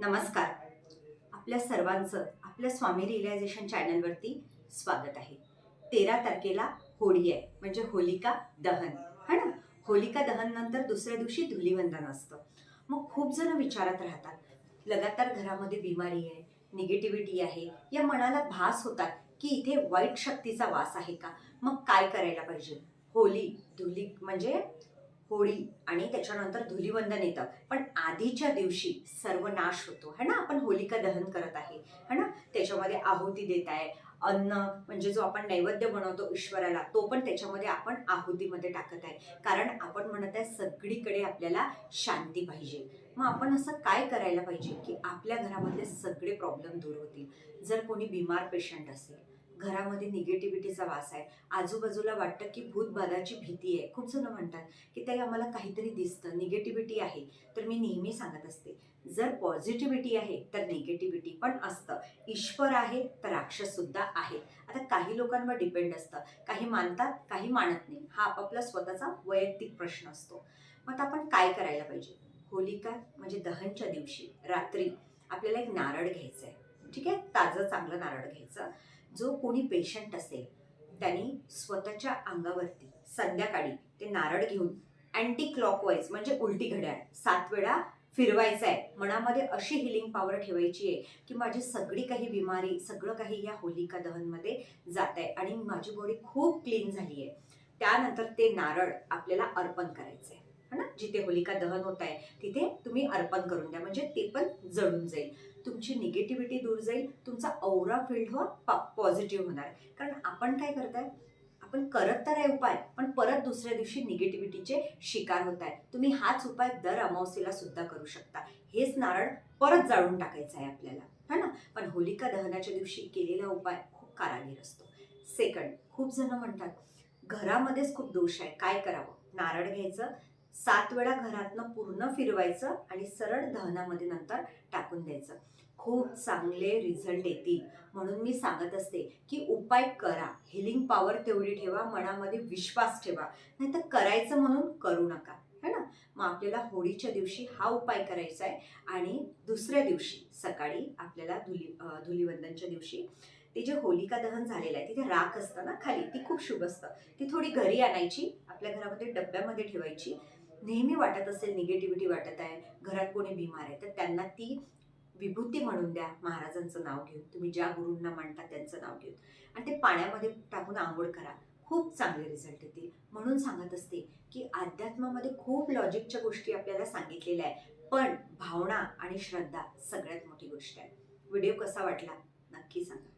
नमस्कार. आपल्या सर्वांचं आपल्या स्वामी रिअलायझेशन चॅनलवरती स्वागत आहे. तेरा तारखेला होळी आहे म्हणजे होलिका दहन. है ना? होलिका दहन नंतर दुसऱ्या दिवशी धुलीवंदन असतं. मग खूप जण विचारात राहतात लगातार घरामध्ये बिमारी आहे निगेटिव्हिटी आहे या मनाला भास होतात की इथे वाईट शक्तीचा वास आहे का? मग काय करायला पाहिजे? होली धुली म्हणजे होळी आणि त्याच्यानंतर धुलीवंदन येतं. पण आधीच्या दिवशी सर्वनाश होतो है ना? आपण होलिका दहन करत आहे है ना? त्याच्यामध्ये आहुती देत आहे. अन्न म्हणजे जो आपण नैवेद्य बनवतो ईश्वराला तो पण त्याच्यामध्ये आपण आहुतीमध्ये टाकत आहे. कारण आपण म्हणत आहे सगळीकडे आपल्याला शांती पाहिजे. मग आपण असं काय करायला पाहिजे की आपल्या घरामध्ये सगळे प्रॉब्लेम दूर होतील. जर कोणी बिमार पेशंट असेल घरामध्ये निगेटिव्हिटीचा वास आहे. आजूबाजूला वाटतं की भूतबाधाची भीती आहे. खूप जण म्हणतात की ते आम्हाला काहीतरी दिसतं. निगेटिव्हिटी आहे. तर मी नेहमी सांगत असते जर पॉझिटिव्हिटी आहे तर निगेटिव्हिटी पण असतं. ईश्वर आहे तर राक्षस सुद्धा आहे. आता काही लोकांवर डिपेंड असतं. काही मानतात काही मानत नाही. हा आपापला स्वतःचा वैयक्तिक प्रश्न असतो. मग आता आपण काय करायला पाहिजे? होलिका म्हणजे दहनच्या दिवशी रात्री आपल्याला एक नारळ घ्यायचं आहे ठीक आहे? ताजं चांगलं नारळ घ्यायचं. जो कोणी पेशंट असेल त्यांनी स्वतःच्या अंगावरती संध्याकाळी ते नारळ घेऊन अँटी क्लॉकवाईज म्हणजे उलटी घड्याळ सात वेळा फिरवायचं आहे मनामध्ये अशी हिलिंग पॉवर ठेवायची आहे की माझी सगळी काही बिमारी सगळं काही या होलिका दहनमध्ये जात आहे आणि माझी बॉडी खूप क्लीन झाली आहे त्यानंतर ते नारळ आपल्याला अर्पण करायचं आहे ना? जिथे होलिका दहन होत आहे तिथे तुम्ही अर्पण करून द्या. म्हणजे ते पण जळून जाईल. तुमची निगेटिव्हिटी दूर जाईल तुमचा औरा फील्ड हो पॉझिटिव्ह होणार कारण आपण काय करताय? आपण करत तर आहे उपाय पण परत दुसऱ्या दिवशी निगेटिव्हिटीचे शिकार होत आहे. तुम्ही हाच उपाय दर अमावस्येला सुद्धा करू शकता. हेच नारळ परत जाळून टाकायचं आहे आपल्याला. है ना? पण होलिका दहनाच्या दिवशी केलेला उपाय खूप कारागीर असतो. सेकंड खूप जण म्हणतात घरामध्येच खूप दोष आहे. काय करावं? नारळ घ्यायचं सात वेळा घरातनं पूर्ण फिरवायचं आणि सरळ दहनामध्ये नंतर टाकून द्यायचं. खूप चांगले रिझल्ट येतील. म्हणून मी सांगत असते की उपाय करा. हिलिंग पॉवर तेवढी ठेवा मनामध्ये विश्वास ठेवा. नाहीतर करायचं म्हणून करू नका. है ना? मग आपल्याला होळीच्या दिवशी हा उपाय करायचा आहे आणि दुसऱ्या दिवशी सकाळी आपल्याला धुली धुलीवंदनच्या दिवशी ते जे होलिका दहन झालेलं आहे तिथे राख असतं ना खाली ती खूप शुभ असतं. ती थोडी घरी आणायची आपल्या घरामध्ये डब्यामध्ये ठेवायची. नेहमी वाटत असेल निगेटिव्हिटी वाटत आहे घरात कोणी बिमार आहे तर त्यांना ती विभूती म्हणून द्या महाराजांचं नाव घेऊन. तुम्ही ज्या गुरूंना मांडता त्यांचं नाव घेऊन. आणि ते पाण्यामध्ये टाकून आंघोळ करा. खूप चांगले रिझल्ट येतील. म्हणून सांगत असते की अध्यात्मामध्ये खूप लॉजिकच्या गोष्टी आपल्याला सांगितलेल्या आहे पण भावना आणि श्रद्धा सगळ्यात मोठी गोष्ट आहे. व्हिडिओ कसा वाटला? नक्की सांगा.